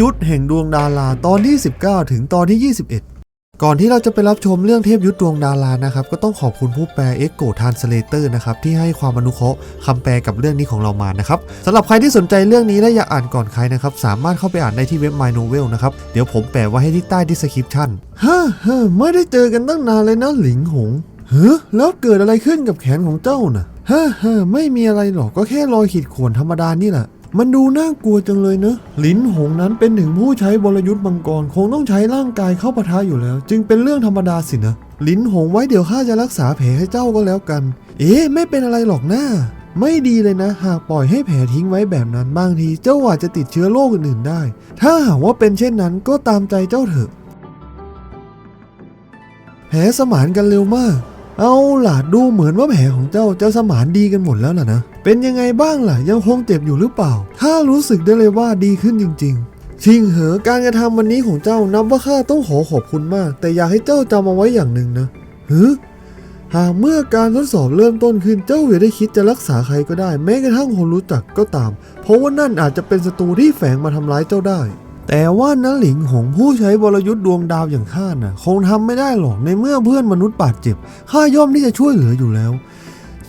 ยุทธแห่งดวงดาราตอนที่ 19 ถึงตอนที่ 21 ก่อนที่เราจะไปรับชมเรื่องเทพยุทธดวงดารานะครับ ก็ต้องขอบคุณผู้แปลเอ็กโกทานสเลเตอร์นะครับ ที่ให้ความอนุเคราะห์คำแปลกับเรื่องนี้ของเรามานะครับสำหรับใครที่สนใจเรื่องนี้และอยากอ่านก่อนใครนะครับ สามารถเข้าไปอ่านได้ที่เว็บ My Novel นะครับ เดี๋ยวผมแปะไว้ให้ที่ใต้ดีสคริปชั่นฮ่าฮ่าไม่ได้เจอกันตั้งนานเลยนะหลิงหงเฮ้แล้วเกิดอะไรขึ้นกับแขนของเจ้าน่ะฮ่าฮ่าไม่มีอะไรหรอกก็แค่รอยขีดข่วนธรรมดานี่แหละ มันดูน่ากลัวจังเลยเนอะลินหงนั้นเป็นถึงผู้ใช้บรยุทธ์มังกรคงต้องใช้ร่างกายเข้าปะทะอยู่แล้ว จึงเป็นเรื่องธรรมดาสินะลินหงไว้เดี๋ยวข้าจะรักษาแผลให้เจ้าก็แล้วกัน เอ๊ะไม่เป็นอะไรหรอกนะไม่ดีเลยนะ หากปล่อยให้แผลทิ้งไว้แบบนั้นบางทีเจ้าอาจจะติดเชื้อโรคอื่นๆได้ ถ้าหากว่าเป็นเช่นนั้นก็ตามใจเจ้าเถอะ แผลสมานกันเร็วมาก เอาล่ะดูเหมือนว่าแผลของเจ้าเจะสมานดีกันหมดแล้วล่ะนะ เป็นยังไงบ้างล่ะยังคงเจ็บอยู่หรือเปล่าข้ารู้สึกได้เลยว่าดีขึ้นจริง ๆชิงเหอการกระทำวันนี้ของเจ้านับว่าข้าต้องขอขอบคุณมาก แต่อยากให้เจ้าจำเอาไว้อย่างหนึ่งนะฮึหากเมื่อการทดสอบเริ่มต้นขึ้นเจ้าอย่าได้คิดจะรักษาใครก็ได้ แม้กระทั่งคนรู้จักก็ตาม เพราะว่านั่นอาจจะเป็นศัตรูที่แฝงมาทำร้ายเจ้าได้ แต่ว่านัหลิงหงผู้ใช้บรยุทธ์ดวงดาวอย่างข้าน่ะ คงทำไม่ได้หรอกในเมื่อเพื่อนมนุษย์บาดเจ็บข้าย่อมที่จะช่วยเหลืออยู่แล้ว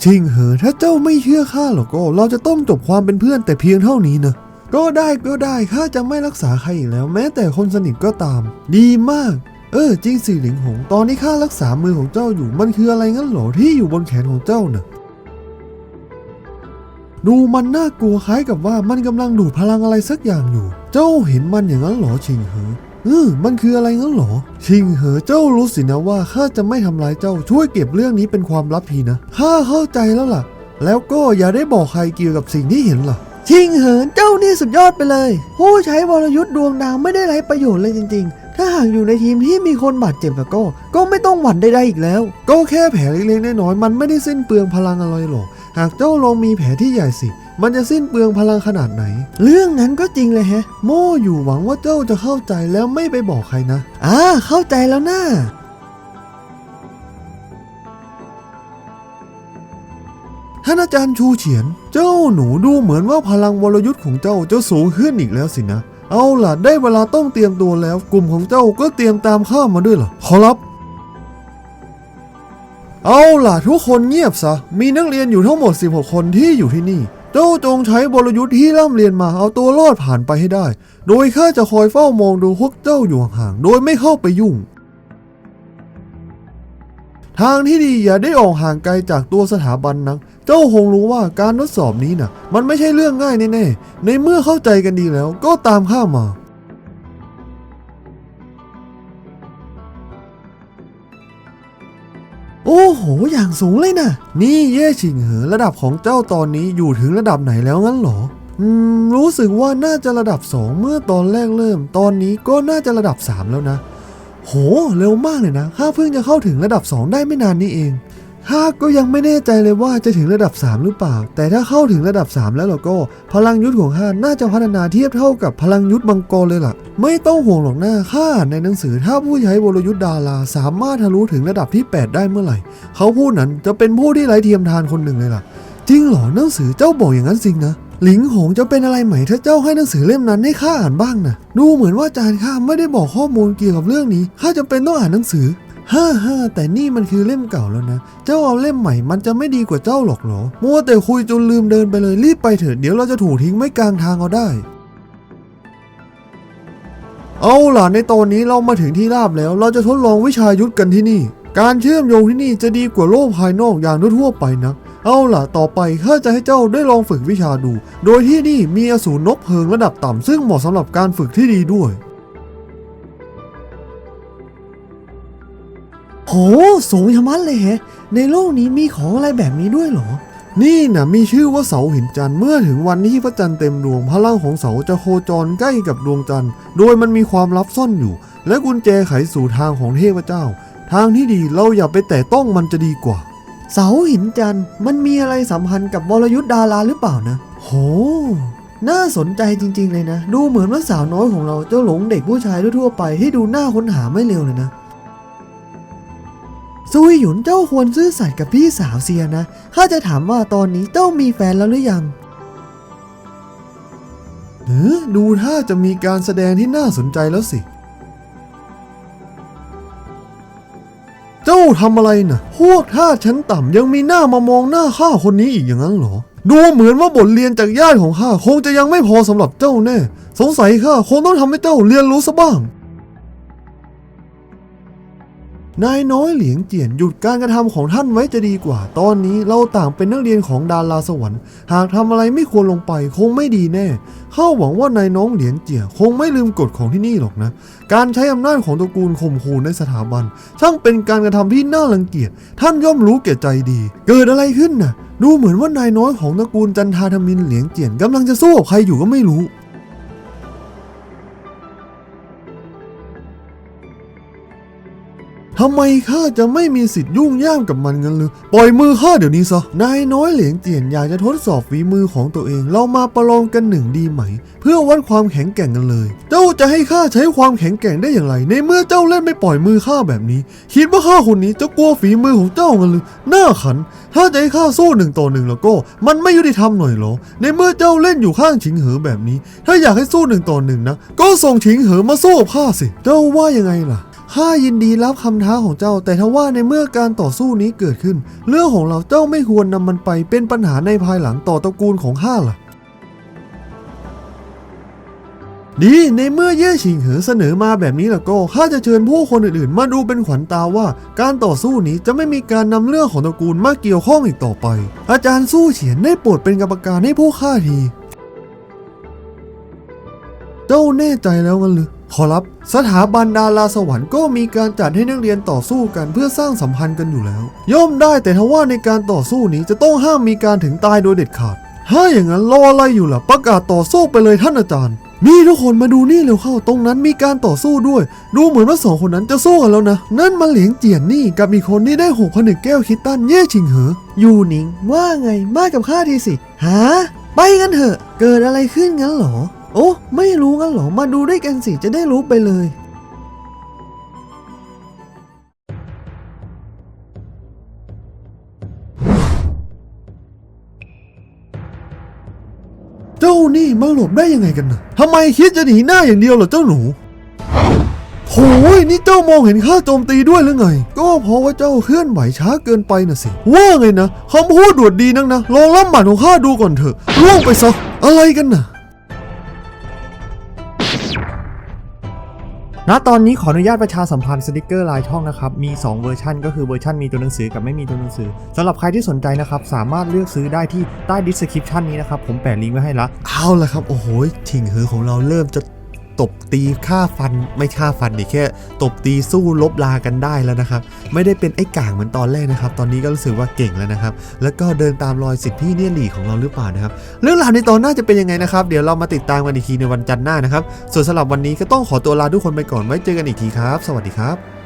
ชิงเหอถ้าเจ้าไม่เชื่อข้าหรอกก็เราจะต้องจบความเป็นเพื่อนแต่เพียงเท่านี้นะก็ได้ก็ได้ข้าจะไม่รักษาใครอีกแล้ว แม้แต่คนสนิทก็ตาม ดีมาก เออจริงสิหลิงหง ตอนนี้ข้ารักษามือของเจ้าอยู่มันคืออะไรงั้นเหรอที่อยู่บนแขนของเจ้าน่ะ ดูมันน่ากลัวคล้ายกับว่ามันกำลังดูดพลังอะไรสักอย่างอยู่ เจ้าเห็นมันอย่างนั้นหรอชิงเหอเออมันคืออะไรงั้นหรอ ชิงเหอเจ้ารู้สินะว่าข้าจะไม่ทำร้ายเจ้าช่วยเก็บเรื่องนี้เป็นความลับพีนะข้าเข้าใจแล้วล่ะ แล้วก็อย่าได้บอกใครเกี่ยวกับสิ่งที่เห็นล่ะ ชิงเหินเจ้านี่สุดยอดไปเลย ผู้ใช้วรยุทธ์ดวงดาวไม่ได้ไรประโยชน์เลยจริงๆ ถ้าหากอยู่ในทีมที่มีคนบาดเจ็บแล้วก็ ก็ไม่ต้องหวั่นใดๆอีกแล้ว ก็แค่แผลเล็กๆน้อยๆมันไม่ได้สิ้นเปลืองพลังอะไรหรอก หากเจ้าลองมีแผลที่ใหญ่สิ มันจะสิ้นเปลืองพลังขนาดไหน เรื่องนั้นก็จริงเลยแฮะ โม่อยู่หวังว่าเจ้าจะเข้าใจแล้วไม่ไปบอกใครนะ อ่า เข้าใจแล้วนะท่านอาจารย์ชูเฉียน เจ้าหนูดูเหมือนว่าพลังวรยุทธ์ของเจ้าจะสูงขึ้นอีกแล้วสินะ เอาล่ะ ได้เวลาต้องเตรียมตัวแล้ว กลุ่มของเจ้าก็เตรียมตามข้ามาด้วยเหรอขอรับ เอาล่ะ ทุกคนเงียบซะ มีนักเรียนอยู่ทั้งหมด 16 คนที่อยู่ที่นี่ เจ้าจงใช้บรยุทธ์ที่ร่ำเรียนมาเอาตัวรอดผ่านไปให้ได้ โดยข้าจะคอยเฝ้ามองดูพวกเจ้าอยู่ห่างๆโดยไม่เข้าไปยุ่ง ทางที่ดีอย่าได้ออกห่างไกลจากตัวสถาบันนัก เจ้าคงรู้ว่าการทดสอบนี้น่ะ มันไม่ใช่เรื่องง่ายแน่ๆ ในเมื่อเข้าใจกันดีแล้วก็ตามข้ามาโอ้โห อย่างสูงเลยนะ นี่เย่ชิงเหอ ระดับของเจ้าตอนนี้อยู่ถึงระดับไหนแล้วงั้นหรอ อืม รู้สึกว่าน่าจะระดับ 2 เมื่อตอนแรกเริ่ม ตอนนี้ก็น่าจะระดับ 3 แล้วนะ โห เร็วมากเลยนะ ข้าเพิ่งจะเข้าถึงระดับ 2 ได้ไม่นานนี้เอง ข้าก็ยังไม่แน่ใจเลยว่าจะถึงระดับ 3 หรือเปล่า แต่ถ้าเข้าถึงระดับ 3 แล้วเราก็ พลังยุทธของข้าน่าจะพัฒนาเทียบเท่ากับพลังยุทธมังกรเลยล่ะ ไม่ต้องห่วงหรอกนะข้าอ่าในหนังสือถ้าผู้ใช้วรยุทธดาราสามารถทะลุถึงระดับที่ 8 ได้เมื่อไหร่ เขาผู้นั้นจะเป็นผู้ที่ไร้เทียมทานคนหนึ่งเลยล่ะ จริงเหรอหนังสือเจ้าบอกอย่างนั้นจริงนะหลิงหงจะเป็นอะไรไหมถ้าเจ้าให้หนังสือเล่มนั้นให้ข้าอ่านบ้างนะดูเหมือนว่าอาจารย์ข้าไม่ได้บอกข้อมูลเกี่ยวกับเรื่องนี้ข้าจำเป็นต้องอ่านหนังสือ ฮ่าฮ่าแต่นี่มันคือเล่มเก่าแล้วนะ เจ้าเอาเล่มใหม่มันจะไม่ดีกว่าเจ้าหรอกเหรอ มัวแต่คุยจนลืมเดินไปเลยรีบไปเถิดเดี๋ยวเราจะถูกทิ้งไว้กลางทางเอาได้ เอาล่ะในตอนนี้เรามาถึงที่ราบแล้ว เราจะทดลองวิชายุทธกันที่นี่ การเชื่อมโยงที่นี่จะดีกว่าโลกภายนอกอย่างทั่วไปนะเอาล่ะ ต่อไปข้าจะให้เจ้าได้ลองฝึกวิชาดู โดยที่นี่มีอสูรนกเพลิงระดับต่ำซึ่งเหมาะสำหรับการฝึกที่ดีด้วย โห สูงชะมัดเลยแฮะในโลกนี้มีของอะไรแบบนี้ด้วยเหรอ นี่นะมีชื่อว่าเสาหินจันทร์เมื่อถึงวันที่พระจันทร์เต็มดวงพลังของเสาจะโคจรใกล้กับดวงจันทร์ โดยมันมีความลับซ่อนอยู่ และกุญแจไขสู่ทางของเทพเจ้า ทางที่ดีเราอย่าไปแตะต้องมันจะดีกว่า เสาหินจันทร์มันมีอะไรสัมพันธ์กับวรยุทธ์ดาราหรือเปล่านะ โห น่าสนใจจริง ๆ เลยนะ ดูเหมือนว่าสาวน้อยของเราจะหลงเด็กผู้ชายทั่วๆไปที่ดูน่าค้นหาไม่เร็วเลยนะ ซุยหยุนเจ้าควรซื่อสัตย์กับพี่สาวเซียนะ ข้าจะถามว่าตอนนี้เจ้ามีแฟนแล้วหรือยังเออดูท่าจะมีการแสดงที่น่าสนใจแล้วสิ เจ้าทำอะไรนะ่ะ พวกท่าชั้นต่ำยังมีหน้ามามองหน้าข้าคนนี้อีกอย่างนั้นเหรอ ดูเหมือนว่าบทเรียนจากญาติของข้าคงจะยังไม่พอสำหรับเจ้าแน่ สงสัยข้าคงต้องทำให้เจ้าเรียนรู้ซะบ้าง นายน้อยเหลียงเจียนหยุดการกระทำของท่านไว้จะดีกว่า ตอนนี้เราต่างเป็นนักเรียนของดาราสวรรค์ หากทำอะไรไม่ควรลงไปคงไม่ดีแน่ เข้าหวังว่านายน้องเหลียงเจียคงไม่ลืมกฎของที่นี่หรอกนะ การใช้อำนาจของตระกูลข่มขู่ในสถาบัน ช่างเป็นการกระทำที่น่ารังเกียจ ท่านย่อมรู้แก่ใจดี เกิดอะไรขึ้นน่ะ ดูเหมือนว่านายน้อยของตระกูลจันทาธมินเหลียงเจียนกำลังจะสู้กับใครอยู่ก็ไม่รู้ ทำไมข้าจะไม่มีสิทธิ์ยุ่งย่ามกับมันกันเลยปล่อยมือข้าเดี๋ยวนี้ซะ นายน้อยเหลียงเจียนอยากจะทดสอบฝีมือของตัวเอง เรามาประลองกันหนึ่งดีไหม เพื่อวัดความแข็งแกร่งกันเลย เจ้าจะให้ข้าใช้ความแข็งแกร่งได้อย่างไร ในเมื่อเจ้าเล่นไม่ปล่อยมือข้าแบบนี้ คิดว่าข้าคนนี้จะกลัวฝีมือของเจ้ากันหรือหน้าขัน ถ้าจะให้ข้าสู้หนึ่งต่อหนึ่งแล้วก็ มันไม่ยุติธรรมหน่อยเหรอ ในเมื่อเจ้าเล่นอยู่ข้างฉิงเหอแบบนี้ ถ้าอยากให้สู้หนึ่งต่อหนึ่งนะ ก็ส่งฉิงเหอมาสู้กับข้าสิ เจ้าว่ายังไงล่ะ ข้ายินดีรับคำท้าของเจ้า แต่ถ้าว่าในเมื่อการต่อสู้นี้เกิดขึ้น เรื่องของเราเจ้าไม่ควรนำมันไปเป็นปัญหาในภายหลังต่อตระกูลของข้าล่ะ ดีในเมื่อเย่ชิงเหอเสนอมาแบบนี้แล้วก็ข้าจะเชิญผู้คนอื่นๆ มาดูเป็นขวัญตาว่า การต่อสู้นี้จะไม่มีการนำเรื่องของตระกูลมาเกี่ยวข้องอีกต่อไป อาจารย์สู้เฉียนได้โปรดเป็นกรรมการให้ผู้ข้าที เจ้าแน่ใจแล้วกันหรือ ขอรับ สถาบันดาราสวรรค์ก็มีการจัดให้นักเรียนต่อสู้กันเพื่อสร้างสัมพันธ์กันอยู่แล้ว ย่อมได้แต่ทว่าในการต่อสู้นี้จะต้องห้ามมีการถึงตายโดยเด็ดขาด ถ้าอย่างนั้นรออะไรอยู่ล่ะประกาศต่อสู้ไปเลยท่านอาจารย์ นี่ทุกคนมาดูนี่เร็วเข้าตรงนั้นมีการต่อสู้ด้วย ดูเหมือนว่าสองคนนั้นจะสู้กันแล้วนะ นั่นมันเหลียงเจียนนี่กับอีกคนที่ได้หกผนึกแก้วคิดตันเย่ชิงเหออยู่หนิงว่าไงมากับข้าทีสิหาไปกันเถอะ เกิดอะไรขึ้นงั้นหรอ โอ้ไม่รู้งั้นเหรอ มาดูด้วยกันสิจะได้รู้ไปเลย เจ้านี่มาหลบได้ยังไงกันนะทำไมคิดจะหนีหน้าอย่างเดียวเหรอเจ้าหนูโหยนี่เจ้ามองเห็นข้าโจมตีด้วยหรือไง ก็เพราะว่าเจ้าเคลื่อนไหวช้าเกินไปน่ะสิ ว่าไงนะคำพูดดวดดีนักนะ ลองรับหมัดของข้าดูก่อนเถอะล่วงไปซะ อะไรกันน่ะ ณตอนนี้ขออนุญาตประชาสัมพันธ์สติกเกอร์ลายช่องนะครับ มี 2 เวอร์ชันก็คือเวอร์ชันมีตัวหนังสือกับไม่มีตัวหนังสือสำหรับใครที่สนใจนะครับ สามารถเลือกซื้อได้ที่ใต้ดิสคริปชันนี้นะครับ ผมแปะลิงก์ไว้ให้ละเอาละครับ โอ้โหถิ่งหือของเราเริ่มจะ ตบตีฆ่าฟันไม่ฆ่าฟันดิแค่ ตบตีสู้ลบลากันได้แล้วนะครับ ไม่ได้เป็นไอ้ก่างเหมือนตอนแรกนะครับ ตอนนี้ก็รู้สึกว่าเก่งแล้วนะครับ แล้วก็เดินตามรอยสิทธิพี่เนี่ยหลีของเราหรือเปล่านะครับ เรื่องราวในตอนหน้าจะเป็นยังไงนะครับ เดี๋ยวเรามาติดตามกันอีกทีในวันจันทร์หน้านะครับ ส่วนสำหรับวันนี้ก็ต้องขอตัวลาทุกคนไปก่อนไว้เจอกันอีกทีครับ สวัสดีครับ